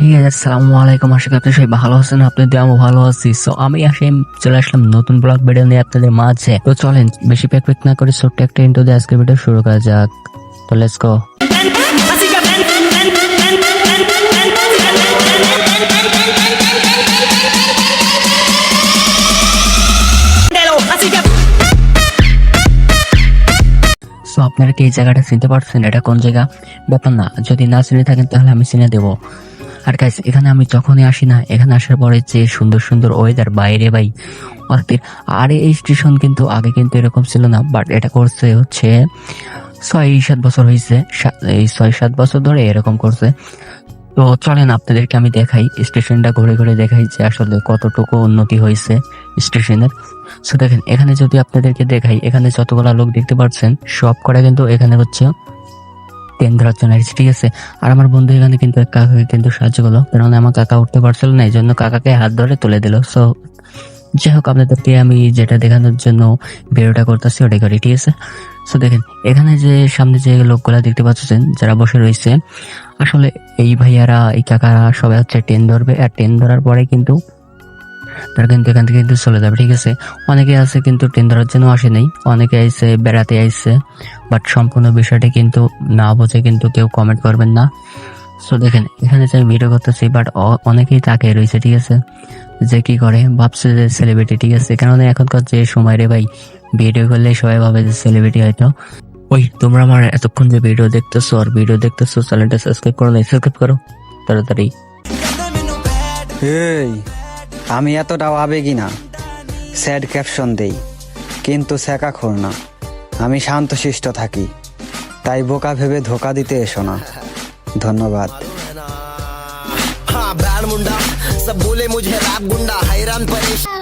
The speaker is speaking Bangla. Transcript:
আসসালামু আলাইকুম আশা আপনি ভালো আছেন ভালো আছি। আমি আসে, চলে আসলাম মাঝে। চলেন, বেশি আপনারা কি এই জায়গাটা চিনতে পারছেন? এটা কোন জায়গা? ব্যাপার না, যদি না চিনে থাকেন তাহলে আমি চিনে দেবো। আর গাইস এখানে আমি যখনই আসি না, এখানে আসার পরে যে সুন্দর সুন্দর ওয়েদার বাইরে ভাই, অস্থির। আর এই স্টেশন কিন্তু আগে কিন্তু এরকম ছিল না বাট এটা করছে হচ্ছে ছয় সাত বছর হয়েছে এই ছয় সাত বছর ধরে এরকম করছে। তো চলেন আপনাদেরকে আমি দেখাই স্টেশনটা ঘুরে ঘুরে দেখাই যে আসলে কতটুকু উন্নতি হয়েছে স্টেশনের সো দেখেন, এখানে যদি আপনাদেরকে দেখাই, এখানে যতগুলা লোক দেখতে পাচ্ছেন, সব করা কিন্তু এখানে হচ্ছে ট্রেন ধরার জন্য ঠিক আছে? আর আমার বন্ধু এখানে কিন্তু কাকাকে কিন্তু সাহায্য করল। কারণ আমার কাকা উঠতে পারছিল না এই জন্য কাকাকে হাত ধরে তুলে দিল। সো যাই হোক, আপনাদেরকে আমি যেটা দেখানোর জন্য ভিডিওটা করতেছি, ওটাই করি, ঠিক আছে? সো দেখেন, এখানে যে সামনে যে লোকগুলা দেখতে পাচ্ছেন, যারা বসে রয়েছে, আসলে এই ভাইয়ারা, এই কাকারা সবাই হচ্ছে ট্রেন ধরবে। আর ট্রেন ধরার পরে কিন্তু তারা কিন্তু এখান থেকে কিন্তু চলে যাবে, ঠিক আছে? অনেকে আছে কিন্তু ট্রেন ধরার জন্য আসে নাই, অনেকে আইসে বেড়াতে আইসে বাট সম্পূর্ণ বিষয়টা কিন্তু না বুঝে কিন্তু কেউ কমেন্ট করবেন না। সো দেখেন, এখানে যে আমি ভিডিও করতেছি বাট অনেকেই তাকে রয়েছে, ঠিক আছে? যে কি করে, ভাবছে যে সেলিব্রিটি ঠিক আছে? কেননা এখনকার যে সময় রে ভাই ভিডিও করলে সবাই ভাবে যে সেলিব্রিটি হয়তো। ওই, তোমরা আমার এতক্ষণ যে ভিডিও দেখতেছো আর ভিডিও দেখতেছো চ্যানেলটা সাবস্ক্রাইব করো না সাবস্ক্রাইব করো, তাড়াতাড়ি। এই আমি এতটাও আবেগী না স্যাড ক্যাপশন দেই কিন্তু স্যাকাখোর না আমি শান্তশিষ্ট থাকি তাই বোকা ভেবে ধোকা দিতে এসো না ধন্যবাদ हाँ ब्रांड मुंडा सब बोले मुझे रैप गुंडा हैरान परेशान